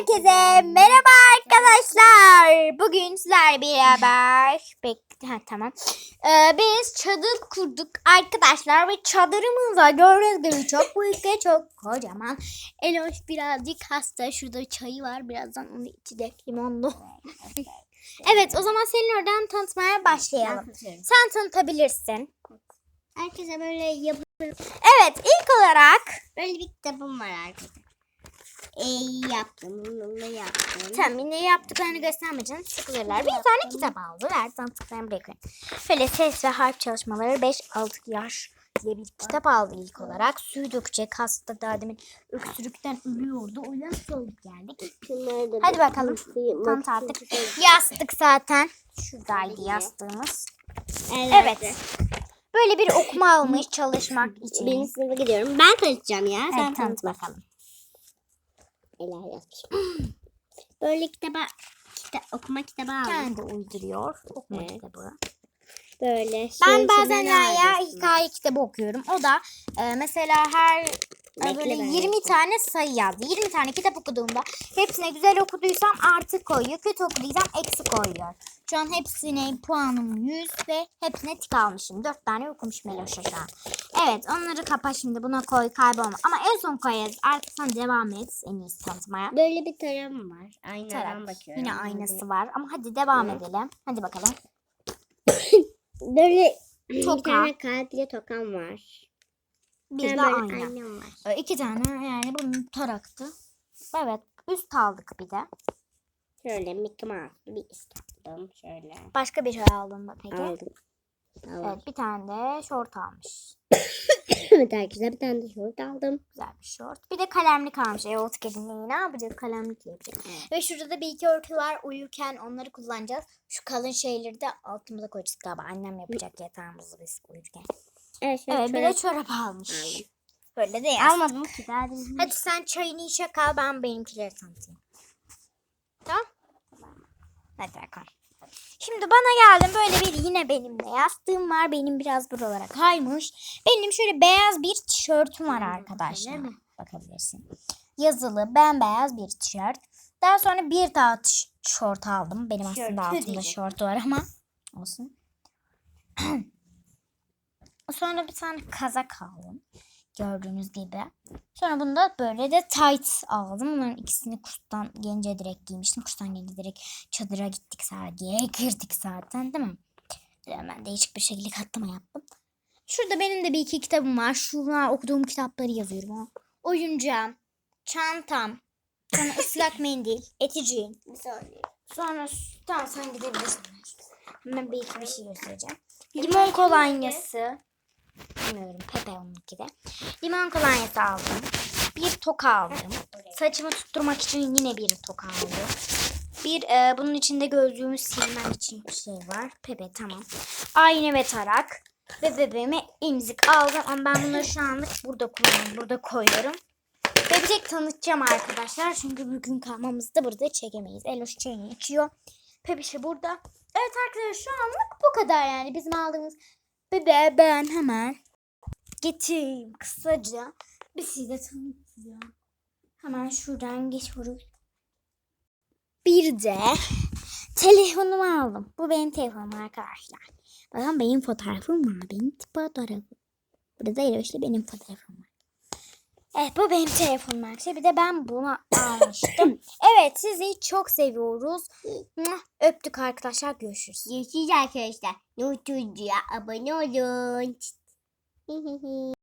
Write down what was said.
Herkese merhaba arkadaşlar. Bugün sizlerle beraber Bek ha, tamam. Ee, biz çadır kurduk arkadaşlar ve çadırımızda gördüğünüz gibi çok büyük ve çok kocaman. Eloş birazcık hasta. Şurada çayı var. Birazdan onu içecek limonlu. evet o zaman senin oradan tanıtmaya başlayalım. Sen tanıtabilirsin. Herkese böyle yapı Evet ilk olarak böyle bir kitabım var arkadaşlar. E yaptım, bunu yaptım. Tamam yine yaptıklarını göstermeyeceğim. Sıkılırlar. Bir tane kitap aldı. Ver tanıtıklarını bırakıyorum. Böyle ses ve harf çalışmaları 5-6 yaş diye bir kitap aldı ilk olarak. Suyu dökecek. Hasta daha demin öksürükten ölüyordu. O yüzden alıp geldik. Hadi bakalım. Tanıt artık. Yastık zaten. Şuradaydı yastığımız. Evet. Böyle bir okuma almış çalışmak için. Birinci sınıfa gidiyorum. Ben tanıtacağım ya. Sen Evet, tanıt. bakalım. Ela yazmış. böyle kitaba, kita, okuma kitabı aldım. Kendi uyduruyor. Okuma Evet. kitabı. Böyle şey Ben bazen şeyler hikaye kitabı okuyorum. O da e, mesela her Bekle böyle ben 20 yapayım. tane sayı yazdı. 20 tane kitap okuduğumda hepsine güzel okuduysam artı koyuyor. Kötü okuduysam eksi koyuyor. Şu an hepsine puanım 100 ve hepsine tik almışım. 4 tane okumuşum Eloş'a şu an. Evet onları kapa şimdi buna koy kaybolma. Ama en son koyarız. Artık sen devam et en iyisi tanıtmaya. Böyle bir tarafım var. Aynadan bakıyorum. Yine aynası var. Ama hadi devam Evet. edelim. Hadi bakalım. Böyle Toka. bir tane kalpli tokam var. Bir de ayna. var. Ee, İki tane yani bunun taraktı. Evet üst aldık bir de. Şöyle Mickey Mouse'lu bir üst aldım. Şöyle Başka bir şey aldın mı peki? aldım. Aldım. Evet bir tane de şort almış. Evet arkadaşlar bir tane de şort aldım. Güzel bir şort. Bir de kalemlik almış. E ot ne yapacağız? Kalemlikle yapacağız. Evet. Ve şurada da bir iki örtü var. Uyurken onları kullanacağız. Şu kalın şeyleri de altımıza koyacağız galiba. Annem yapacak yatağımızı biz uyurken. Evet, Evet bir de çorap almış. Aldım. Böyle de yaz. almadım ki daha değil. Hadi sen çayını içe kal ben benimkileri tanıtayım. Tamam. Hadi bakalım. Şimdi bana geldim böyle bir yine benimle yastığım var. Benim biraz buralara kaymış. Benim şöyle beyaz bir tişörtüm var arkadaşlar. Öyle mi? Bakabilirsin. Yazılı bembeyaz bir tişört. Daha sonra bir daha tiş- şort aldım. Benim aslında altımda şort var ama olsun. sonra bir tane kazak aldım. Gördüğünüz gibi. Sonra bunda böyle de tight aldım. Bunların ikisini kurstan gelince direkt giymiştim. Kurstan gelince direkt çadıra gittik diye girdik zaten değil mi? Hemen değişik bir şekilde katlama yaptım. Şurada benim de bir iki kitabım var. Şunlar okuduğum kitapları yazıyorum. Oyuncağım, çantam, sonra ıslak mendil, eticiğim. Sonra tamam sen gidebilirsin. Hemen bir iki bir şey göstereceğim. Limon kolonyası. Bilmiyorum Pepe onunki de. Limon kolonyası aldım. Bir toka aldım. Saçımı tutturmak için yine bir toka aldım. Bir e, bunun içinde gözlüğümü silmem için bir şey var. Pepe tamam. Ayna ve tarak. Ve bebeğime emzik aldım. Ama ben bunları şu anlık burada kullanıyorum. Burada koyuyorum. Tek tanıtacağım arkadaşlar. Çünkü bugün kalmamızda burada çekemeyiz. Eloş çayını içiyor. Pepişe burada. Evet arkadaşlar şu anlık bu kadar yani. Bizim aldığımız bebeğe ben hemen getireyim kısaca. Bir şey de tanıtacağım. Hemen şuradan geçiyoruz. Bir de telefonumu aldım. Bu benim telefonum arkadaşlar. Bakın benim fotoğrafım var. Benim fotoğrafım. Burada da Eloş'la benim fotoğrafım var. Evet bu benim telefonum arkadaşlar. Bir de ben bunu almıştım. evet sizi çok seviyoruz. Öptük arkadaşlar. Görüşürüz. Görüşürüz arkadaşlar. YouTube'a abone olun. Hee hee hee.